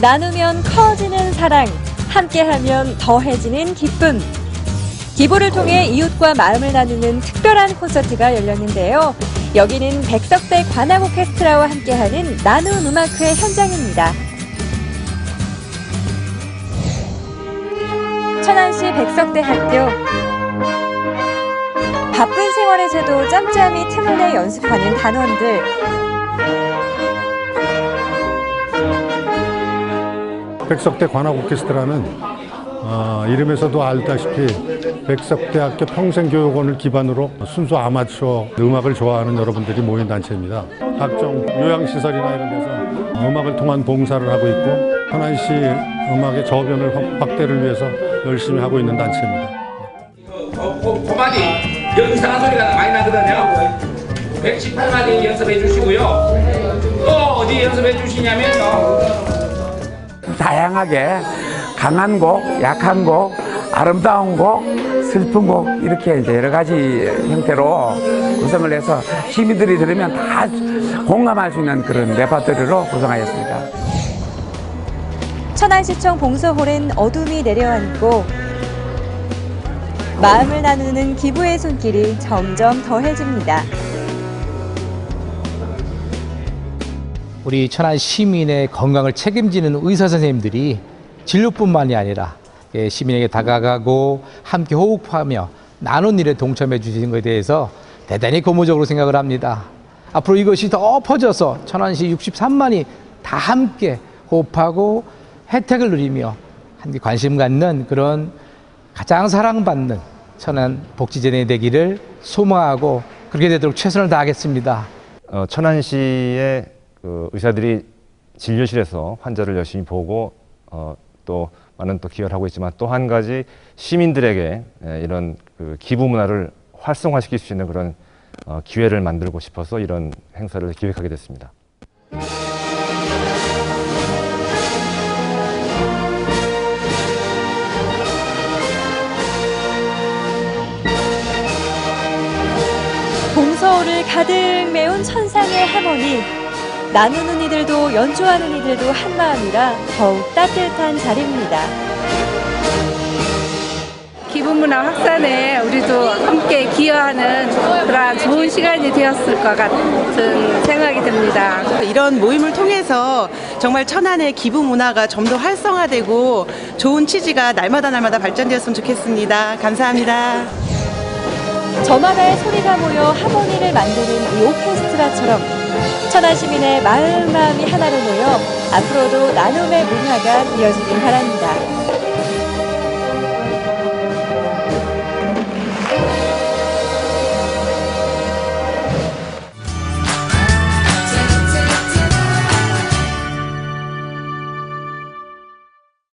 나누면 커지는 사랑, 함께하면 더해지는 기쁨. 기부를 통해 이웃과 마음을 나누는 특별한 콘서트가 열렸는데요. 여기는 백석대 관악 오케스트라와 함께하는 나눔 음악회 현장입니다. 천안시 백석대 학교 바쁜 생활에서도 짬짬이 틈을 내 연습하는 단원들 백석대 관악 오케스트라는 어, 이름에서도 알다시피 백석대학교 평생교육원을 기반으로 순수 아마추어 음악을 좋아하는 여러분들이 모인 단체입니다. 각종 요양시설이나 이런 데서 음악을 통한 봉사를 하고 있고 천안시 음악의 저변을 확- 확대를 위해서 열심히 하고 있는 단체입니다. 고마디 여기 이상한 소리가 많이 나거든요 118마디 연습해 주시고요 또 어디 연습해 주시냐면요 다양하게 강한 곡, 약한 곡, 아름다운 곡, 슬픈 곡 이렇게 이제 여러 가지 형태로 구성을 해서 시민들이 들으면 다 공감할 수 있는 그런 레파토리로 구성하였습니다. 천안시청 봉서홀엔 어둠이 내려앉고 마음을 나누는 기부의 손길이 점점 더해집니다. 우리 천안 시민의 건강을 책임지는 의사 선생님들이 진료뿐만이 아니라 예, 시민에게 다가가고 함께 호흡하며 나눈 일에 동참해 주시는 것에 대해서 대단히 고무적으로 생각을 합니다. 앞으로 이것이 더 퍼져서 천안시 63만이 다 함께 호흡하고 혜택을 누리며 함께 관심 갖는 그런 가장 사랑받는 천안 복지제내 되기를 소망하고 그렇게 되도록 최선을 다하겠습니다. 어, 천안시의 그 의사들이 진료실에서 환자를 열심히 보고 어, 또 많은 또 기여를 하고 있지만 또 한 가지 시민들에게 예, 이런 그 기부 문화를 활성화시킬 수 있는 그런 어, 기회를 만들고 싶어서 이런 행사를 기획하게 됐습니다. 봉서홀을 가득 메운 천상의 하모니 나누는 이들도 연주하는 이들도 한 마음이라 더욱 따뜻한 자리입니다. 기부문화 확산에 우리도 함께 기여하는 그러한 좋은 시간이 되었을 것 같은 생각이 듭니다. 이런 모임을 통해서 정말 천안의 기부 문화가 좀 더 활성화되고 좋은 취지가 날마다 날마다 발전되었으면 좋겠습니다. 감사합니다. 저마다의 소리가 모여 하모니를 만드는 이 오케스트라처럼 천안 시민의 마음 마음이 하나로 모여 앞으로도 나눔의 문화가 이어지길 바랍니다.